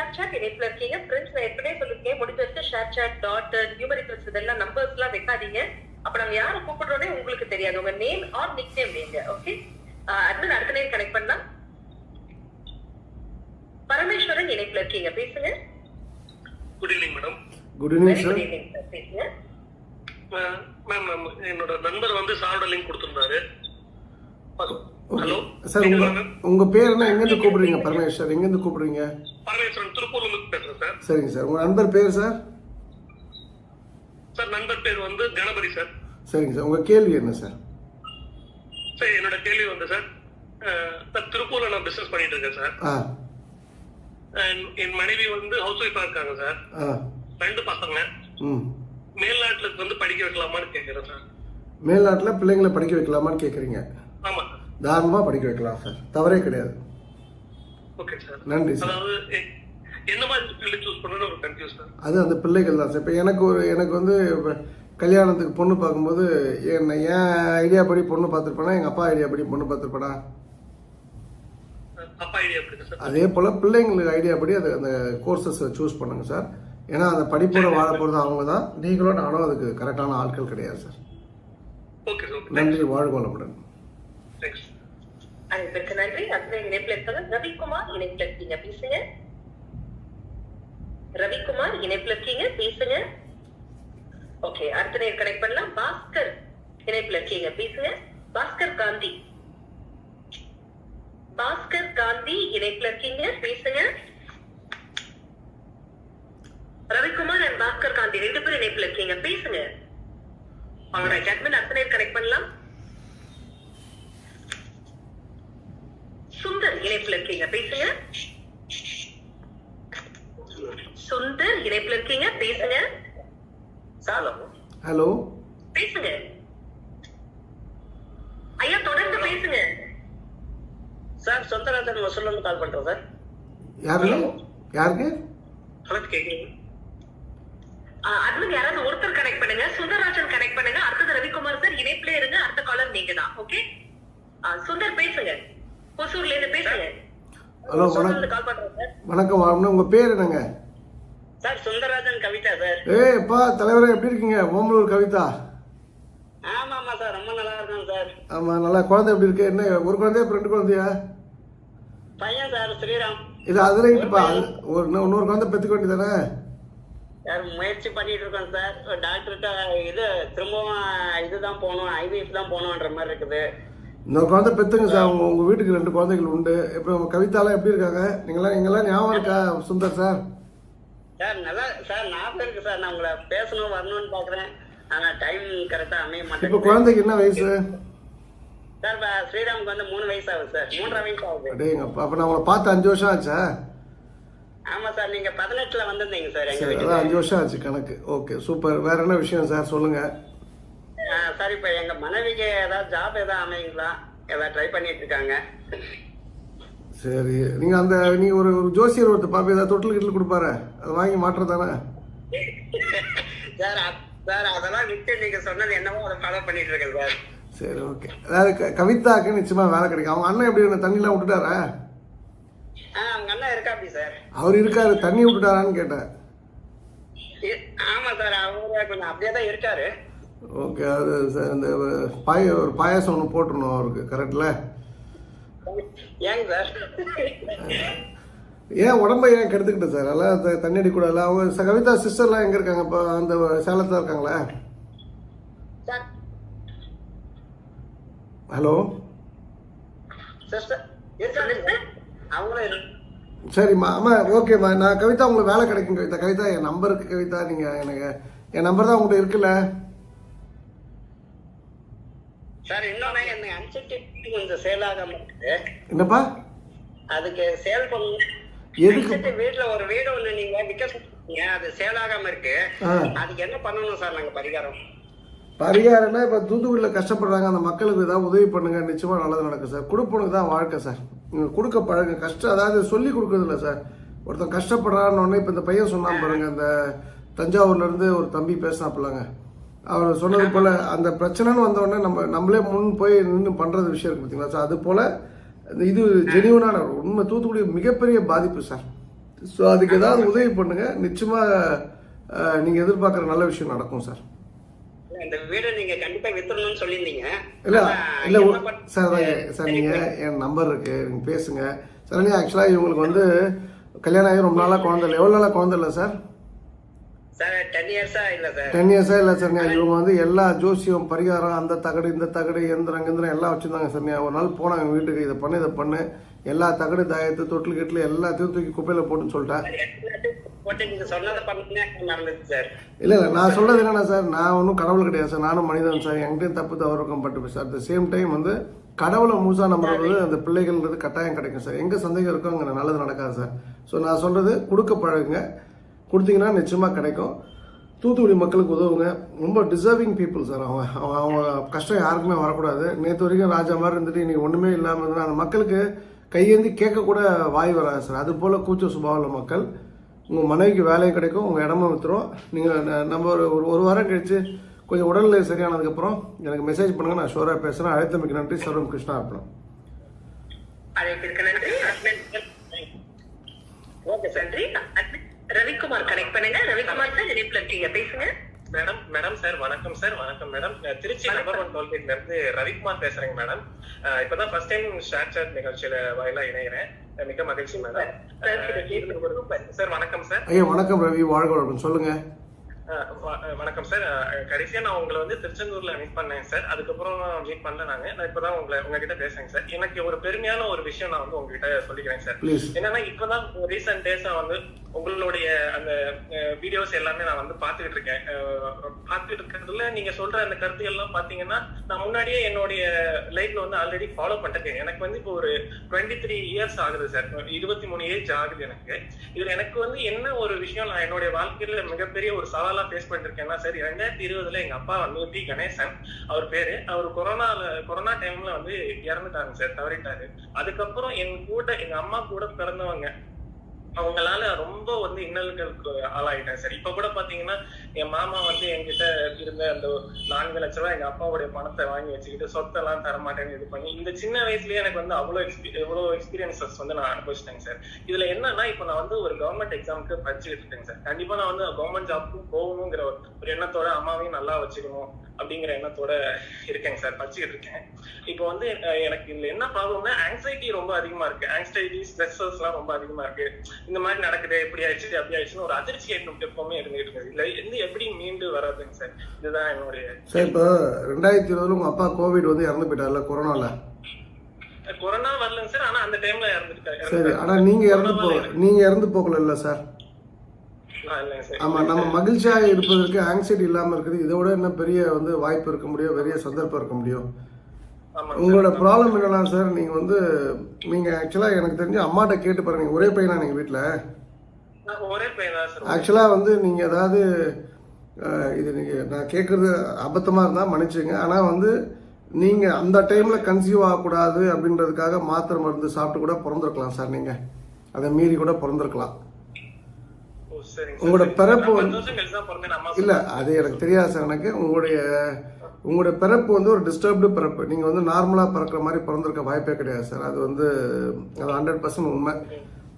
Share chat இணைப்புல இருக்கீங்க. Friends நான் ஏற்கனவே சொல்லிருக்கேன் முடிஞ்ச வரைக்கும் ஷேர் சாட் டாட் நியூமரிக்கல்ஸ் இதெல்லாம் நம்பர்ஸ் எல்லாம் வைக்காதீங்க. அப்ப நம்ம யாரை கூப்பிடுறோன்னே உங்களுக்கு தெரியாது. உங்க நேம் ஆர் நிக் நேம் வைங்க ஓகே அட்மின் அடுத்த நேம் கனெக்ட் பண்ணலாம். பரமேஸ்வரன் இணைப்புல இருக்கீங்க. பேசுங்க. Good evening madam good evening very sir good evening sir பேசுங்க. மேம் என்னோட நண்பர் வந்து சாரோட லிங்க் கொடுத்திருந்தாரு. சார் உங்க உங்க பேர் என்ன எங்கேருந்து கூப்பிடுறீங்க பரமேஸ்வர்? எங்கேருந்து கூப்பிடுறீங்க? பரமேஸ்வரன் திருப்பூர்ல இருந்து பேசுறேன் சார் சரிங்க சார் உங்க நண்பர் பேர் சார் சார் நண்பர் பேர் வந்து கணபதி சார் சரிங்க சார் உங்க கேள்வி என்ன சார் சார் என்னோட கேள்வி வந்து சார் சார் திருப்பூர்ல நான் பிசினஸ் பண்ணிட்டு இருக்கேன் சார் என் மனைவி வந்து ஹவுஸ் ஒய்ஃபா இருக்காங்க சார் ரெண்டு பசங்க. மேல்நாட்டுல வந்து படிக்க வைக்கலாமான்னு கேட்கிறேன் சார் மேல்நாட்டில் பிள்ளைங்களை படிக்க வைக்கலாமான்னு கேட்குறீங்க ஆமா தாராளமாக படிக்க வைக்கலாம் சார் தவறே கிடையாது. ஓகே சார் நன்றி சார் அது அந்த பிள்ளைகள் தான் சார் இப்போ எனக்கு ஒரு எனக்கு வந்து கல்யாணத்துக்கு பொண்ணு பார்க்கும்போது என்ன என் ஐடியா படி பொண்ணு பார்த்துருப்பேனா எங்கள் அப்பா ஐடியா படி பொண்ணு பார்த்துருப்பேனா? அதே போல் பிள்ளைங்களுக்கு ஐடியா படி அது அந்த கோர்சஸை சூஸ் பண்ணுங்க சார் ஏன்னா அந்த படிப்போட வாழ போகிறது அவங்க தான். நீங்களும் நானும் அதுக்கு கரெக்டான ஆட்கள் கிடையாது சார் நன்றி வாழ்க வளமுடன். அனைவருக்கு நன்றி. அடுத்த இணைப்புல இருப்பவர் ரவிக்குமார். இணைப்புல இருக்கீங்க பேசுங்க. ரவிக்குமார் இணைப்புல இருக்கீங்க பேசுங்க. ஓகே அடுத்த நேர் கனெக்ட் பண்ணலாம். பாஸ்கர் இணைப்புல இருக்கீங்க பேசுங்க. பாஸ்கர் காந்தி. பாஸ்கர் காந்தி இணைப்புல இருக்கீங்க பேசுங்க. ரவிக்குமார் அண்ட் பாஸ்கர் காந்தி ரெண்டு பேரும் இணைப்புல இருக்கீங்க பேசுங்க அவங்களோட அட்மின் அத்தனை கனெக்ட் பண்ணலாம். சுந்தர் இணைப்புல இருக்கீங்க. பேசுங்க. சுந்தர் இணைப்புல இருக்கீங்க. பேசுங்க. Hello hello. பேசுங்க. ஐயா தொடர்ந்து பேசுங்க. சார் சொந்தராஜன் இருந்து கால் பண்றேன் சார். யாருங்க யாருக்கு? ஹலோ கேக்குறீங்க அட்மின் யாராவது ஒருத்தர் கனெக்ட் பண்ணுங்க. சுந்தரராஜன் கனெக்ட் பண்ணுங்க. அடுத்தது ரவிக்குமார் சார் இணைப்புல இருங்க. அடுத்த காலர் நீங்க தான் ஓகே சுந்தர் பேசுங்க. கொசூர்ல இருந்து பேசுங்க ஹலோ வணக்கம் வணக்கம் வாங்க உங்கள் பேர் என்னங்க? Sir Sundararajan Kavitha sir. ஏய் அப்பா தலைவரே எப்படி இருக்கீங்க? ஓமலூர் கவிதா. ஆமா ஆமா சார் ரொம்ப நல்லா இருக்கேன் சார். ஆமாம் நல்லா குழந்தை எப்படி இருக்கு? என்ன ஒரு குழந்தையா ரெண்டு குழந்தையா? பையன் சார் ஸ்ரீராம். இது அது ரைட்டுப்பா ஒரு இன்னும் இன்னொரு குழந்தை பெற்றுக்க வேண்டியதானே? சார் முயற்சி பண்ணிட்டு இருக்கோம் சார். டாக்டர்கிட்ட இது திரும்பவும் இதுதான் போகணும் ஐவிஎஃப் தான் போகணுன்ற மாதிரி இருக்குது. இன்னொரு குழந்தை பெற்றுங்க சார். உங்க உங்கள் வீட்டுக்கு ரெண்டு குழந்தைகள் உண்டு. இப்போ உங்கள் கவிதாலாம் எப்படி இருக்காங்க? நீங்களாம் நீங்களாம் ஞாபகம் இருக்கா சுந்தர் சார்? சார் நல்லா சார் ஞாபகம் இருக்கு சார். நான் உங்களை பேசணும் வரணும்னு பாக்குறேன். ஆனா டைம் கரெக்டா அமைய இப்போ மாட்டேங்குது குழந்தைக்கு என்ன வயசு? சார் இப்ப ஸ்ரீராமுக்கு வந்து மூணு வயசு ஆகுது சார். மூன்றரை வயசு ஆகுது. அடேங்கப்பா அப்போ. நான் உங்களை பார்த்து அஞ்சு வருஷம் ஆச்சா? ஆமா சார். நீங்க பதினெட்டுல வந்திருந்தீங்க சார் எங்க சரி வீட்டுக்கு. அதான் அஞ்சு வருஷம் ஆச்சு கணக்கு. Okay super. வேற என்ன விஷயம் சார்? சொல்லுங்க. ஆ, சார் இப்ப எங்க மனைவிக்கு ஏதாவது ஜாப் ஏதாவது அமையுங்களா? ஏதாவது ட்ரை பண்ணிட்டு இருக்காங்க சரி நீங்க அந்த நீங்க ஒரு ஒரு ஜோசியர் ஒருத்தர் பாப்பா ஏதாவது தொட்டில் கிட்டில் கொடுப்பாரு. அதை வாங்கி மாட்டுறதானே? சார் சார் அதெல்லாம் விட்டு நீங்க சொன்னது என்னவோ அதை ஃபாலோ பண்ணிட்டு இருக்கேன் சார். சரி ஓகே அதாவது கவிதாக்கு நிச்சயமா வேலை கிடைக்கும். அவங்க அண்ணன் எப்படி தண்ணிலாம் விட்டுட்டாரா? அவங்க அண்ணா இருக்கா அப்படி சார். அவர் இருக்காரு தண்ணி விட்டுட்டாரான்னு கேட்டேன். ஆமா சார் அவரு கொஞ்சம் அப்படியே தான் இருக்காரு. ஓகே அது இந்த பாய ஒரு பாயாசம் ஒன்று போட்டுருணும் அவருக்கு கரெக்டில்? ஏன் உடம்ப ஏன் கெடுத்துக்கிட்டேன் சார்? எல்லாம் தண்ணி அடிக்கூடாது அவங்க ச- கவிதா சிஸ்டர்லாம் எங்கே இருக்காங்க? இப்போ அந்த சேலத்தில் இருக்காங்களா? ஹலோ? சரிம்மா அம்மா ஓகேம்மா நான் கவிதா உங்களுக்கு வேலை கிடைக்கும் கவிதா. கவிதா என் நம்பருக்கு கவிதா நீங்கள் எனக்கு என் நம்பர் தான் உங்கள்கிட்ட இருக்குல்ல? சார் இன்னொன்னு என்ன அனுப்பிச்சிட்டு கொஞ்சம் சேல் ஆகாம இருக்கு. என்னப்பா? அதுக்கு சேல் பண்ணணும் எதுக்கு? வீட்டுல ஒரு வீடு ஒண்ணு நீங்க விற்க சொல்றீங்க அது சேல் ஆகாம இருக்கு. அதுக்கு என்ன பண்ணணும் சார் நாங்க பரிகாரம்? பரிகாரம்னா இப்போ தூத்துக்குடியில் கஷ்டப்படுறாங்க அந்த மக்களுக்கு ஏதாவது உதவி பண்ணுங்க நிச்சயமாக நல்லது நடக்கும் சார். கொடுப்பனுக்கு தான் வாழ்க்கை சார். நீங்கள் கொடுக்க பழங்க கஷ்டம் அதாவது சொல்லி கொடுக்கறது இல்லை சார். ஒருத்தன் கஷ்டப்படுறான்னு இப்போ இந்த பையன் சொன்னான் பாருங்க அந்த தஞ்சாவூர்ல இருந்து ஒரு தம்பி பேசினாப்பில்லாங்க அவர் சொன்னது போல அந்த பிரச்சனைன்னு வந்த உடனே நம்ம நம்மளே முன் போய் நின்று பண்றது விஷயம் இருக்கு பார்த்தீங்களா சார் அது போல இது ஜெனியூனான உண்மை. தூத்துக்குடி மிகப்பெரிய பாதிப்பு சார். ஸோ அதுக்கு ஏதாவது உதவி பண்ணுங்க. நிச்சயமா அஹ், நீங்க எதிர்பார்க்குற நல்ல விஷயம் நடக்கும் சார். இந்த வீடு நீங்க கண்டிப்பா சொல்லியிருந்தீங்க. இல்ல இல்ல சார் சார் நீங்க என் நம்பர் இருக்கு. நீங்க பேசுங்க. சார் ஆக்சுவலா இவங்களுக்கு வந்து கல்யாணம் ஆகி ரொம்ப நாளா குழந்தை இல்லை. எவ்வளோ நாளா குழந்தை இல்லை சார்? டென் இயர்ஸா இல்ல சார். டென் இயர்ஸா இல்லை சார் இவங்க வந்து எல்லா ஜோசியம் பரிகாரம் அந்த தகடு இந்த தகடு எந்திரம் கிந்திரம் எல்லாம் வச்சிருந்தாங்க சார். ஒரு நாள் போனாங்க வீட்டுக்கு இதை பண்ணு இதை பண்ணு. எல்லா தகடு தாயத்து தொட்டில் கிட்டில் எல்லாத்தையும் தூக்கி குப்பையில போட்டுன்னு சொல்லிட்டேன். இல்லை இல்லை நான் சொல்றது என்னன்னா சார் நான் ஒன்றும் கடவுள் கிடையாது சார். நானும் மனிதன் சார். என்கிட்டயும் தப்பு தவறு இருக்கும் பட்டு sir. At the same time வந்து கடவுளை முழுசா நம்புறது அந்த பிள்ளைகள்ன்றது கட்டாயம் கிடைக்கும் சார். எங்க சந்தேகம் இருக்கோ அங்கே நல்லது நடக்காது சார். ஸோ நான் சொல்றது கொடுக்க பழகுங்க. கொடுத்தீங்கன்னா நிச்சயமாக கிடைக்கும். தூத்துக்குடி மக்களுக்கு உதவுங்க. ரொம்ப டிசர்விங் பீப்புள் சார் அவங்க அவங்க அவங்க கஷ்டம் யாருக்குமே வரக்கூடாது. நேற்று வரைக்கும் ராஜா மாதிரி இருந்துட்டு இன்னைக்கு ஒன்றுமே இல்லாமல் இருந்தால் அந்த மக்களுக்கு கையேந்தி கேட்கக்கூட வாய் வராது சார் அது போல் கூச்ச சுபாவம் உள்ள மக்கள் உங்கள் மனைவிக்கு வேலையும் கிடைக்கும் உங்கள் இடமும் வித்துரும். நீங்கள் நம்ம ஒரு ஒரு ஒரு வாரம் கழித்து கொஞ்சம் உடல்நிலை சரியானதுக்கப்புறம் எனக்கு மெசேஜ் பண்ணுங்கள் நான் ஷோராக பேசுகிறேன் அழைத்தமைக்கு நன்றி. சர்வம் கிருஷ்ணா அர்ப்பணம் அழைப்பிற்கு நன்றி. ஓகே நன்றி. ரவிக்குமார் கனெக்ட் பண்ணுங்க. ரவிக்குமார் சார் இணைப்புல இருக்கீங்க. பேசுங்க. மேடம் மேடம் சார் வணக்கம் சார் வணக்கம் மேடம் நான் திருச்சி நம்பர் ஒன் டோல்கேட்ல இருந்து ரவிக்குமார் பேசுறேங்க மேடம் இப்பதான் ஃபர்ஸ்ட் டைம் ஷேர் சாட் நிகழ்ச்சியில வாயிலா இணைகிறேன். மிக்க மகிழ்ச்சி மேடம் சார் வணக்கம் சார் ஐயா வணக்கம் ரவி. வாழ்க அஹ் வணக்கம் சார் கடைசியா நான் உங்களை வந்து திருச்செந்தூர்ல மீட் பண்ணேன் சார் அதுக்கப்புறம் மீட் பண்ணல நாங்க நான் இப்பதான் உங்களை உங்ககிட்ட பேசுறேன் சார் எனக்கு ஒரு பெருமையான ஒரு விஷயம் நான் வந்து உங்ககிட்ட சொல்லிக்கிறேன் சார் என்னன்னா இப்பதான் ரீசெண்ட் டேஸா வந்து உங்களுடைய அந்த வீடியோஸ் எல்லாமே நான் வந்து பார்த்துக்கிட்டு இருக்கேன். பார்த்துட்டு இருக்கிறதுல நீங்க சொல்ற அந்த கருத்து எல்லாம் பாத்தீங்கன்னா நான் முன்னாடியே என்னுடைய லைஃப்ல வந்து ஆல்ரெடி ஃபாலோ பண்ணிருக்கேன் எனக்கு வந்து இப்போ ஒரு டுவெண்ட்டி த்ரீ இயர்ஸ் ஆகுது சார் இருபத்தி மூணு ஏஜ் ஆகுது எனக்கு. இதுல எனக்கு வந்து என்ன ஒரு விஷயம் நான் என்னுடைய வாழ்க்கையில மிகப்பெரிய ஒரு சவாலா ஃபேஸ் பண்ணிருக்கேன்னா சார் ரெண்டாயிரத்தி இருபதுல எங்க அப்பா வந்து பி. கணேசன் அவர் பேரு. அவர் கொரோனால கொரோனா டைம்ல வந்து இறந்துட்டாங்க சார் தவறிட்டாரு. அதுக்கப்புறம் என் கூட எங்க அம்மா கூட பிறந்தவங்க அவங்களால ரொம்ப வந்து இன்னல்களுக்கு ஆளாயிட்டேன் சார். இப்ப கூட பாத்தீங்கன்னா என் மாமா வந்து என்கிட்ட இருந்த அந்த நான்கு லட்ச ரூபாய் எங்க அப்பாவுடைய பணத்தை வாங்கி வச்சுக்கிட்டு சொத்தெல்லாம் தரமாட்டேன்னு இது பண்ணி இந்த சின்ன வயசுலயே எனக்கு வந்து அவ்வளவு எக்ஸ்பீ எவ்வளவு எக்ஸ்பீரியன்சஸ் வந்து நான் அனுபவிச்சிட்டேங்க சார். இதுல என்னன்னா இப்ப நான் வந்து ஒரு கவர்மெண்ட் எக்ஸாமுக்கு படிச்சுக்கிட்டு இருக்கேன் சார். கண்டிப்பா நான் வந்து கவர்மெண்ட் ஜாப்க்கும் போகணுங்கிற ஒரு ஒரு எண்ணத்தோட அம்மாவையும் நல்லா வச்சுக்கணும் அப்படிங்கிற எண்ணத்தோட இருக்கேங்க சார். படிச்சுக்கிட்டு இருக்கேன். இப்போ வந்து எனக்கு இதுல என்ன ப்ராப்ளம்னா ஆங்ஸைட்டி ரொம்ப அதிகமா இருக்கு. ஆங்ஸைட்டி ஸ்ட்ரெஸ்ஸஸ் எல்லாம் ரொம்ப அதிகமா இருக்கு. இந்த மாதிரி நடக்குது இப்படி ஆயிடுச்சு அப்படி ஆயிடுச்சுன்னு ஒரு அதிர்ச்சி எண்ணம் எப்பவுமே இருந்துகிட்டு இருக்குது இதுல இருந்து எப்படி மீண்டு வர்றதுங்க சார்? இதுதான் என்னுடைய சார் இப்போ ரெண்டாயிரத்தி இருபதுல உங்கள் அப்பா கோவிட் வந்து இறந்து போயிட்டார்ல கொரோனாவில் கொரோனா வரலங்க சார் ஆனா அந்த டைம்ல இறந்துட்டாரு. சரி ஆனால் நீங்கள் இறந்து போ நீங்கள் இறந்து போகல சார்? இல்லைங்க சார். ஆமாம் நம்ம மகிழ்ச்சியாக இருப்பதற்கு ஆங்ஸைட்டி இல்லாமல் இருக்குது. இதை விட என்ன பெரிய வந்து வாய்ப்பு இருக்க முடியும் பெரிய சந்தர்ப்பம் இருக்க முடியும். உங்களோட ப்ராப்ளம் என்னன்னா சார் நீங்கள் வந்து நீங்கள் ஆக்சுவலாக எனக்கு தெரிஞ்சு அம்மாட்ட கேட்டு பாருங்க. நீங்க ஒரே பையனா நீங்கள் வீட்டில் ஒரே பையன் ஆக்சுவலாக வந்து நீங்கள் ஏதாவது இது நீங்கள் நான் கேட்குறது அபத்தமாக இருந்தால் மன்னிச்சுங்க. ஆனால் வந்து நீங்கள் அந்த டைமில் கன்சீவ் ஆகக்கூடாது அப்படின்றதுக்காக மாத்திரை மருந்து சாப்பிட்டு கூட பிறந்திருக்கலாம் சார் நீங்கள் அதை மீறி கூட பிறந்திருக்கலாம். உங்களோட பிறப்பு இல்லை அது எனக்கு தெரியாது சார் எனக்கு. உங்களுடைய உங்களுடைய பிறப்பு வந்து ஒரு டிஸ்டர்ப்டு பிறப்பு. நீங்கள் வந்து நார்மலாக பிறக்கிற மாதிரி பிறந்திருக்க வாய்ப்பே கிடையாது சார் அது வந்து அது ஹண்ட்ரட் பர்சன்ட் உண்மை.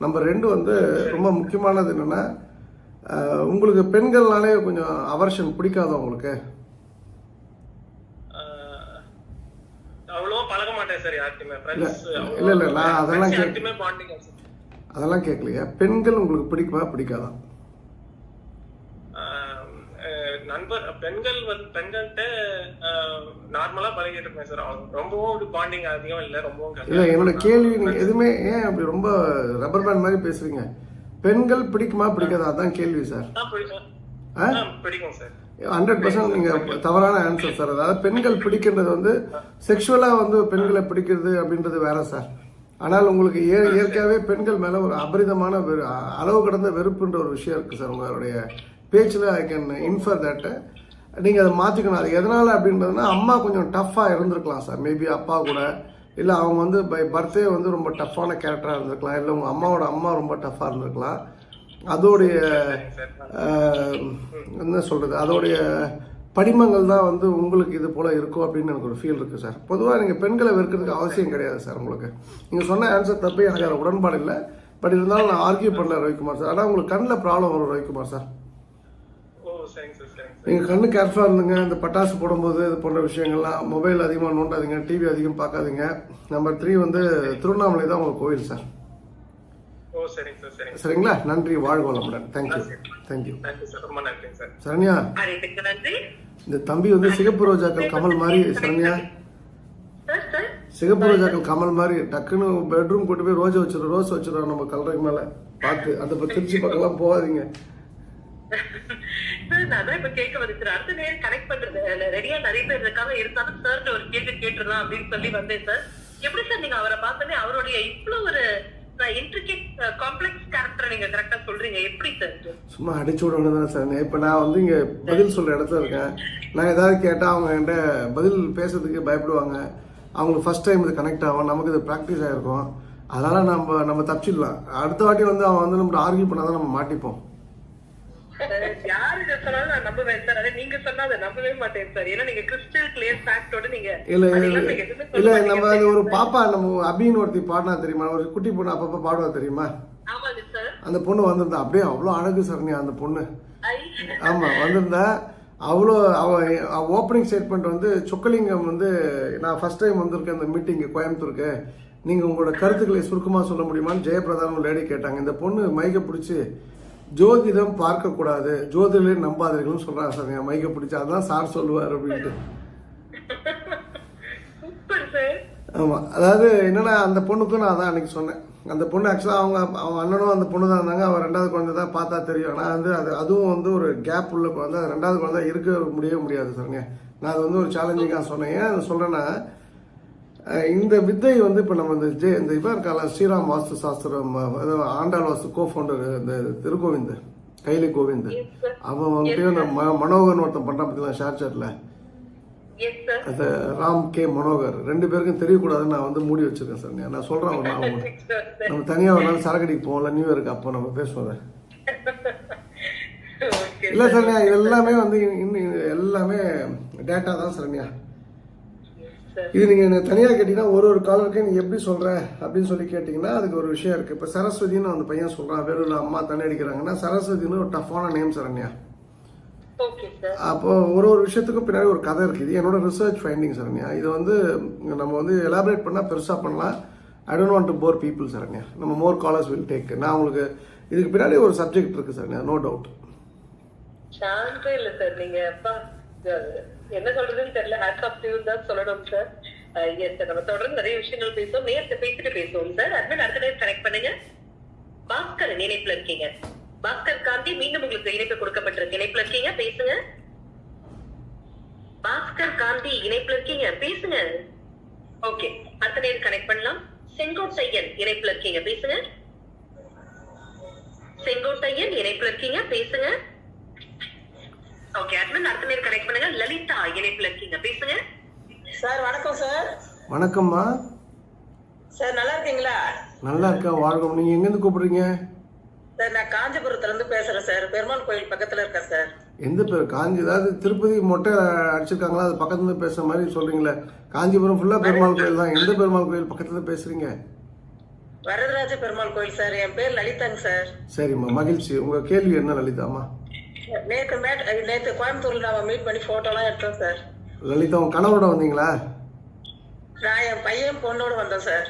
நம்பர் ரெண்டு வந்து ரொம்ப முக்கியமானது என்னென்னா உங்களுக்கு பெண்கள்னாலே கொஞ்சம் அவர்ஷன் பிடிக்காதா உங்களுக்கு? இல்ல, இல்ல, நான் அதெல்லாம் அதெல்லாம் கேட்கலையா. பெண்கள் உங்களுக்கு பிடிக்குமா? பிடிக்காதா? நண்பர் பெண்கள் வந்து பெண்கள்கிட்ட நார்மலா பழகிட்டு இருப்பேன் சார் ரொம்பவும் பாண்டிங் அதிகம் இல்ல ரொம்பவும். இல்லை என்னோட கேள்வி நீங்கள் எதுவுமே ஏன் அப்படி ரொம்ப ரப்பர் பேண்ட் மாதிரி பேசுறீங்க? பெண்கள் பிடிக்குமா பிடிக்காதா? அதான் கேள்வி சார் ஆ, பிடிக்கும் சார் ஹண்ட்ரட் பர்சன்ட் நீங்க தவறான ஆன்சர் சார் அதாவது பெண்கள் பிடிக்கின்றது வந்து செக்ஷுவலா வந்து பெண்களை பிடிக்கிறது அப்படின்றது வேற சார் ஆனால் உங்களுக்கு இய இயற்கையாகவே பெண்கள் மேல ஒரு அபரிதமான அளவு கடந்த வெறுப்புன்ற ஒரு விஷயம் இருக்கு சார் உங்களுடைய பேச்சில் ஐ கேன் இன்ஃபர் தட் நீங்கள் அதை மாற்றிக்கணும் அது எதனால் அப்படின்றதுனா அம்மா கொஞ்சம் டஃப்பாக இருந்திருக்கலாம் சார். மேபி அப்பா கூட. இல்லை அவங்க வந்து பை பர்த்டே வந்து ரொம்ப டஃப்பான கேரக்டராக இருந்திருக்கலாம். இல்லை உங்கள் அம்மாவோட அம்மா ரொம்ப டஃப்பாக இருந்திருக்கலாம். அதோடைய என்ன சொல்கிறது அதோடைய படிமங்கள் தான் வந்து உங்களுக்கு இது போல் இருக்கும் அப்படின்னு எனக்கு ஒரு ஃபீல் இருக்குது சார். பொதுவாக நீங்கள் பெண்களை வெறுக்கிறதுக்கு அவசியம் கிடையாது சார் உங்களுக்கு. நீங்கள் சொன்ன ஆன்சர் தப்பு. எனக்கு அதில் உடன்பாடு இல்லை. பட் இருந்தாலும் நான் ஆர்கியூ பண்ணல ரவிக்குமார் சார். ஆனால் உங்களுக்கு கண்ணில் ப்ராப்ளம் வரும் ரவிக்குமார் சார் ஓ சரிங்க சார் சரிங்க சார் நீங்கள் கண்ணு கேர்ஃபுல்லாக இருந்துங்க. இந்த பட்டாசு போடும்போது இது போன்ற விஷயங்கள்லாம் மொபைல் அதிகமாக நோண்டாதீங்க. டிவி அதிகம் பார்க்காதீங்க. நம்பர் த்ரீ வந்து திருவண்ணாமலை தான் உங்கள் கோவில் சார் ஓ சரிங்க சார் சரிங்க. சார் சரிங்களா? நன்றி வாழ்க வளமுடன் தேங்க்யூ தேங்க்யூ நன்றி சார் ரொம்ப நன்றிங்க சார் சரண்யா? இந்த தம்பி வந்து சிகப்பு ரோஜாக்கள் கமல் மாதிரி சரண்யா? சார் சார் சிகப்பு ரோஜாக்கள் கமல் மாதிரி டக்குன்னு பெட்ரூம் கூட்டு போய் ரோஜா வச்சிடும் ரோஸ் வச்சிடும் நம்ம கலருக்கு மேல. பார்த்து அந்த பக்கம் திருச்சி பக்கம்லாம் போகாதீங்க. சார் நான் தான் இப்ப கேட்க வந்து அடுத்த நேரம் கனெக்ட் பண்றது ரெடியா நிறைய பேர் இருக்காங்க. இருந்தாலும் சார்ட்ட ஒரு கேள்வி கேட்டுடலாம் அப்படின்னு சொல்லி வந்தேன் சார் எப்படி சார் நீங்க அவரை பார்த்தோன்னே அவருடைய இவ்வளவு ஒரு இன்ட்ரிகேட் காம்ப்ளெக்ஸ் கேரக்டர் நீங்க கரெக்டா சொல்றீங்க. எப்படி சார் சும்மா அடிச்சு விட வேண்டியதான் சார் இப்போ நான் வந்து இங்கே பதில் சொல்கிற இடத்துல இருக்கேன். நான் ஏதாவது கேட்டால் அவங்க என்கிட்ட பதில் பேசுறதுக்கு பயப்படுவாங்க. அவங்களுக்கு ஃபஸ்ட் டைம் இது கனெக்ட் ஆகும். நமக்கு இது ப்ராக்டிஸ் ஆகிருக்கும் அதனால் நம்ம நம்ம தப்பிச்சிடலாம். அடுத்த வாட்டி வந்து அவன் வந்து நம்ம ஆர்கியூ பண்ணாதான் நம்ம மாட்டிப்போம். இல்லை. நம்ம அது ஒரு பாப்பா நம்ம அபின்னு ஒருத்தி பாடினா தெரியுமா? ஒரு குட்டி பொண்ணு அப்பப்போ பாடுவா தெரியுமா? அந்த பொண்ணு வந்திருந்தா. அப்படியே அவ்வளோ அழகு சரணியா அந்த பொண்ணு. ஐ. ஆமாம் வந்திருந்தா அவ்வளோ அவ ஓப்பனிங் ஸ்டேட்மெண்ட் வந்து சொக்கலிங்கம் வந்து நான் ஃபர்ஸ்ட் டைம் வந்திருக்கேன் இந்த மீட்டிங்கு கோயம்புத்தூருக்கு. நீங்கள் உங்களோட கருத்துக்களை சுருக்கமாக சொல்ல முடியுமான்னு ஜெயபிரதான் ஒரு லேடி கேட்டாங்க. இந்த பொண்ணு மைக்கை பிடிச்சி ஜோதிடம் பார்க்கக்கூடாது. ஜோதிடரை நம்பாதீர்கள்னு சொல்கிறாங்க சார். மைக்கை பிடிச்சி அதான் சார் சொல்லுவார் அப்படின்ட்டு. ஆமாம் அதாவது என்னன்னா அந்த பொண்ணுக்கும் நான் அதான் அன்னைக்கு சொன்னேன். அந்த பொண்ணு ஆக்சுவலாக அவங்க அவங்க அண்ணனும் அந்த பொண்ணு தான் இருந்தாங்க. அவன் ரெண்டாவது குழந்தை தான் பார்த்தா தெரியும். ஆனால் வந்து அது அதுவும் வந்து ஒரு கேப் உள்ள குழந்தை. ரெண்டாவது குழந்தை இருக்க முடியவே முடியாது சார்ங்க. நான் அது வந்து ஒரு சேலஞ்சிங்காக சொன்னேன். ஏன் அதை சொல்கிறேன்னா இந்த வித்தை வந்து இப்போ நம்ம இந்த ஜே இந்த இவன் இருக்கால ஸ்ரீராம் வாஸ்து சாஸ்திரம் ஆண்டாள் வாஸ்து கோ ஃபவுண்டர் இந்த திருக்கோவிந்த் கைலி கோவிந்த். அவன் வந்து இந்த ம மனோகர்னு ஒருத்தன் பண்ணுறான் பார்த்தீங்களா ஷேர் சாட்டில் சார் அது ராம் கே மனோகர். ரெண்டு பேருக்கும் தெரியக்கூடாதுன்னு நான் வந்து மூடி வச்சிருக்கேன் சார் நான் சொல்கிறேன் ஒரு நாள். நம்ம தனியாக ஒரு நாள் சரக்கடிக்கு போகல நியூ இயருக்கு அப்போ நம்ம பேசுவோம் இல்லை சரண்யா இது எல்லாமே வந்து இன்னும் எல்லாமே டேட்டா தான் சரண்யா. இது நீங்கள் எனக்கு தனியாக கேட்டிங்கன்னா ஒரு ஒரு காலருக்கு நீ எப்படி சொல்கிற அப்படின்னு சொல்லி கேட்டிங்கன்னா அதுக்கு ஒரு விஷயம் இருக்குது இப்போ சரஸ்வதினு அந்த பையன் சொல்கிறான் வெறும் அம்மா தண்ணி அடிக்கிறாங்கன்னா சரஸ்வதினு ஒரு டஃப்பான நேம் சரண்யா ஓகே சார் அப்போ ஒரு ஒரு விஷயத்துக்கும் பின்னாடி ஒரு கதை இருக்குது இது என்னோட ரிசர்ச் ஃபைண்டிங் சரண்யா இது வந்து நம்ம வந்து எலாபரேட் பண்ணால் பெருசாக பண்ணலாம். I don't want to bore people Saranya நம்ம மோர் காலர்ஸ் வில் டேக் நான் உங்களுக்கு இதுக்கு பின்னாடி ஒரு சப்ஜெக்ட் இருக்குது சரண்யா நோ டவுட் சான்ஸே இல்ல சார் நீங்க அப்பா அஹ், என்ன சொல்றதுன்னு தெரியல. ஹேட்ஸ் ஆஃப் டியூ தான் சொல்லணும் சார் எஸ் சார் நம்ம தொடர்ந்து நிறைய விஷயங்கள் பேசுவோம். நேரத்தை பேசிட்டு பேசுவோம் சார் அட்மின் அடுத்த நேரம் கனெக்ட் பண்ணுங்க. பாஸ்கர் இணைப்புல இருக்கீங்க. பாஸ்கர் காந்தி மீண்டும் உங்களுக்கு இணைப்பு கொடுக்கப்பட்டிருக்கு. இணைப்புல இருக்கீங்க? பேசுங்க. பாஸ்கர் காந்தி இணைப்புல இருக்கீங்க? பேசுங்க. ஓகே அடுத்த நேரம் கனெக்ட் பண்ணலாம். செங்கோட்டையன் இணைப்புல இருக்கீங்க? பேசுங்க. செங்கோட்டையன் இணைப்புல இருக்கீங்க? பேசுங்க. ஓகே அட்மின் அடுத்த நேரம் கனெக்ட் பண்ணுங்க. லலிதா இணைப்புல இருக்கீங்க. பேசுங்க. சார் வணக்கம் சார். வணக்கம்மா. சார் நல்லா இருக்கீங்களா? நல்லா இருக்கேன் வாழ்க்கை நீங்கள் எங்கேருந்து கூப்பிடுறீங்க? சார் நான் காஞ்சிபுரத்துல இருந்து பேசுறேன் சார். பெருமாள் கோயில் பக்கத்துல இருக்கேன் சார். எந்த பேர்? காஞ்சி அதாவது திருப்பதி மொட்டை அடிச்சிருக்காங்களா? அது பக்கத்துல இருந்து பேசுற மாதிரி சொல்றீங்களே. காஞ்சிபுரம் ஃபுல்லாக பெருமாள் கோயில் தான். எந்த பெருமாள் கோயில் பக்கத்துல இருந்து பேசுறீங்க? வரதராஜ பெருமாள் கோயில் சார். என் பேர் லலிதாங்க சார். சரிம்மா மகிழ்ச்சி. உங்க கேள்வி என்ன லலிதாம்மா? நேற்று மேட் நேற்று கோயம்புத்தூர்ல நாம மீட் பண்ணி போட்டோலாம் எடுத்தோம் சார் லலிதா உங்க கணவரோட வந்தீங்களா? நான் என் பையன் பொண்ணோட வந்தேன் சார்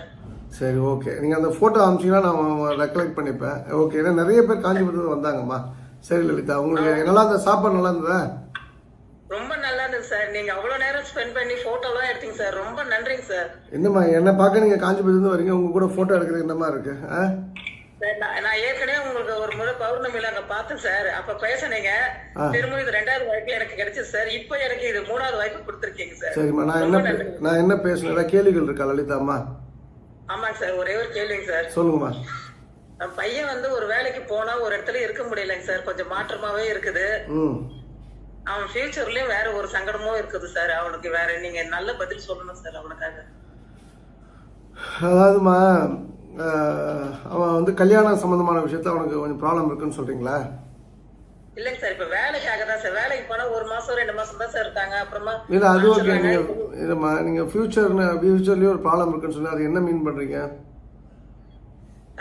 சரி ஓகே நீங்கள் அந்த ஃபோட்டோ அனுப்பிச்சிங்கன்னா நான் ரெக்கலெக்ட் பண்ணிப்பேன். ஓகே ஏன்னா நிறைய பேர் காஞ்சிபுரத்துல வந்தாங்கம்மா. சரி லலிதா உங்களுக்கு நல்லா இருந்த சாப்பாடு நல்லா இருந்ததா? ரொம்ப நல்லா இருந்தது சார் நீங்க அவ்வளவு நேரம் ஸ்பெண்ட் பண்ணி போட்டோலாம் எடுத்தீங்க சார் ரொம்ப நன்றிங்க சார் என்னம்மா என்னை பார்க்க நீங்கள் காஞ்சிபுரத்துலேருந்து வரீங்க உங்க கூட ஃபோட்டோ எடுக்கிறது என்னமா இருக்கு நான் ஏற்கனவே உங்களுக்கு ஒரு முறை பௌர்ணமியில அங்க பார்த்தேன் சார் அப்ப பேசுனீங்க. திரும்ப இது ரெண்டாவது வாய்ப்பு எனக்கு கிடைச்சது சார் இப்போ எனக்கு இது மூணாவது வாய்ப்பு கொடுத்துருக்கீங்க சார் சரிம்மா நான் என்ன. நான் என்ன பேசுனேன்? ஏதாவது கேள்விகள் இருக்கா லலிதாம்மா ஆமாங்க சார் ஒரே ஒரு கேள்விங்க சார் சொல்லுங்கம்மா. பையன் வந்து ஒரு வேலைக்கு போனா ஒரு இடத்துல இருக்க முடியலைங்க சார் கொஞ்சம் மாற்றமாவே இருக்குது. அவன் ஃபியூச்சர்லயும் வேற ஒரு சங்கடமும் இருக்குது சார் அவனுக்கு வேற நீங்க நல்ல பதில் சொல்லணும் சார் அவனுக்காக. அதாவதுமா அவன் வந்து கல்யாணம் சம்பந்தமான விஷயத்துல அவனுக்கு கொஞ்சம் ப்ராப்ளம் இருக்குன்னு சொல்றீங்களா? இல்லைங்க சார் இப்ப வேலைக்காக தான் சார். வேலைக்கு போனா ஒரு மாசம் ரெண்டு மாசம் தான் சார் இருக்காங்க. அப்புறமா இல்லை அது ஓகே. நீங்கள் இல்லைம்மா நீங்கள் ஃபியூச்சர்னு ஃபியூச்சர்லேயும் ஒரு ப்ராப்ளம் இருக்குன்னு சொல்லி அது என்ன மீன் பண்ணுறீங்க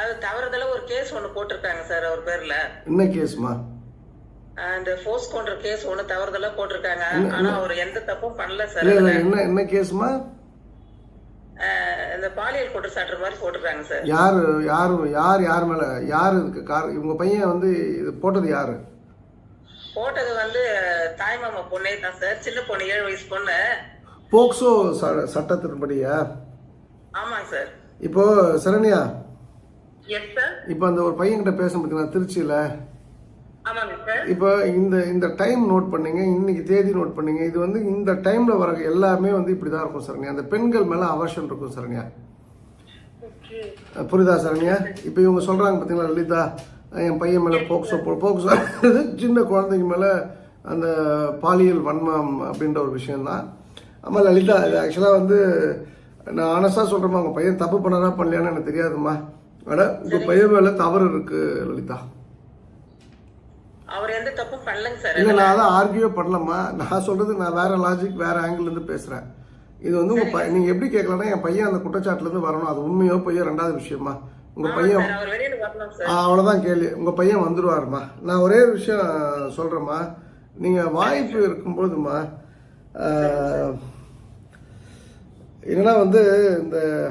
அது தவறுதலா ஒரு கேஸ் ஒண்ணு போட்டிருக்காங்க சார் அவர் பேர்ல. என்ன கேஸ்மா அந்த ஃபோர்ஸ் கவுண்டர் கேஸ் ஒண்ணு தவறுதலா போட்டிருக்காங்க. ஆனா அவர் எந்த தப்பும் பண்ணல சார். என்ன என்ன கேஸ்மா இந்த பாலியல் குற்றச்சாட்டு மாதிரி போட்டிருக்காங்க சார். யார் யார் யார் யார் மேலே யார் இதுக்கு கார் இவங்க பையன் வந்து இது போட்டது யார்? போட்டது வந்து தாய்மாமா பொண்ணே தான் சார். சின்ன பொண்ணு ஏழு வயசு பொண்ணு. போக்சோ சட்டத்தின்படியா? ஆமாங்க சார். இப்போ சரண்யா இப்போ அந்த ஒரு பையன்கிட்ட பேச பார்த்தீங்களா திருச்சியில் இப்போ இந்த இந்த டைம் நோட் பண்ணீங்க இன்னைக்கு தேதி நோட் பண்ணீங்க இது வந்து இந்த டைம்ல வர எல்லாமே வந்து இப்படி தான் இருக்கும் சரண்யா. அந்த பெண்கள் மேல அவர்ஷன் இருக்கும் சரண்யா. புரியுதா சரண்யா? இப்போ இவங்க சொல்றாங்க பார்த்தீங்களா லலிதா என் பையன் மேல போக்சோ போக்சோ சின்ன குழந்தைங்க மேல அந்த பாலியல் வன்மம் அப்படின்ற ஒரு விஷயம்தான். ஆமாம் லலிதா இது ஆக்சுவலாக வந்து நான் ஆனஸ்டாக சொல்கிறேம்மா உங்கள் பையன் தப்பு பண்ணாரா பண்ணலையான்னு எனக்கு தெரியாதும்மா. ஆனால் உங்கள் பையன் மேலே தவறு இருக்கு லலிதா. அவர் எந்த தப்பும் பண்ணலங்க சார். இல்லை நான் அதான் ஆர்கியூ பண்ணலம்மா. நான் சொல்றது நான் வேற லாஜிக் வேற ஆங்கிள் இருந்து பேசுறேன். இது வந்து உங்க பை- நீங்க எப்படி கேட்கலாம்னா என் பையன் அந்த குற்றச்சாட்டுல இருந்து வரணும். அது உண்மையோ பொய்யோ ரெண்டாவது விஷயமா? உங்க ஆமா பையன் அவ்வளவுதான் கேள்வி. உங்க பையன் வந்துருவாருமா? நான் ஒரே ஒரு விஷயம் சொல்றேம்மா. நீங்க வாய்ப்பு இருக்கும்போதுமா என்னன்னா வந்து இந்த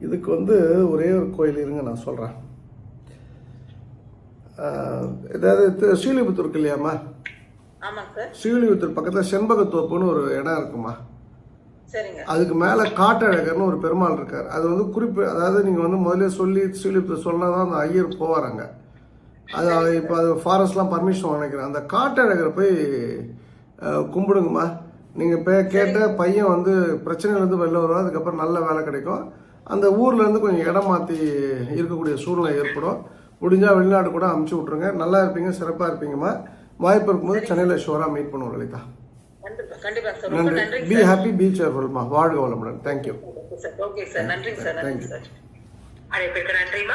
இதுக்கு வந்து ஒரே ஒரு கோயில் இருங்க நான் சொல்றேன். ஆஹ், ஏதாவது தி- ஸ்ரீலிபுத்தூர் இருக்கு இல்லையாம்மா ஸ்ரீலிபுத்தூர் பக்கத்தில் செண்பகத்தோப்புன்னு ஒரு இடம் இருக்குமா அதுக்கு மேலே காட்டழகர்னு ஒரு பெருமாள் இருக்கார். அது வந்து குறிப்பு அதாவது நீங்கள் வந்து முதல்ல சொல்லி ஸ்ரீலிபுத்தூர் சொன்னா தான் அந்த ஐயர் போவாராங்க. அது இப்போ அது ஃபாரஸ்ட்லாம் பர்மிஷன் நினைக்கிறேன் அந்த காட்டழகரை போய் கும்பிடுங்கம்மா. நீங்கள் இப்போ கேட்ட பையன் வந்து பிரச்சனையிலேருந்து வெளில வருவா அதுக்கப்புறம் நல்ல வேலை கிடைக்கும். அந்த ஊர்லேருந்து கொஞ்சம் இடம் மாற்றி இருக்கக்கூடிய சூழ்நிலை ஏற்படும். முடிஞ்சால் வெளிநாடு கூட அமுச்சு விட்ருங்க நல்லா இருப்பீங்க சிறப்பாக இருப்பீங்கம்மா. வாய்ப்பு இருக்கும்போது சென்னையில் ஷோராக மீட் பண்ணுவோம் லலிதா. நன்றி. பி ஹாப்பி பி சேர்ஃபுல்மா வாழ்க வளமுடன். Thank you okay sir okay sir நன்றிங்க சார் நன்றிங்க சார் அழைப்பிற்கு நன்றிமா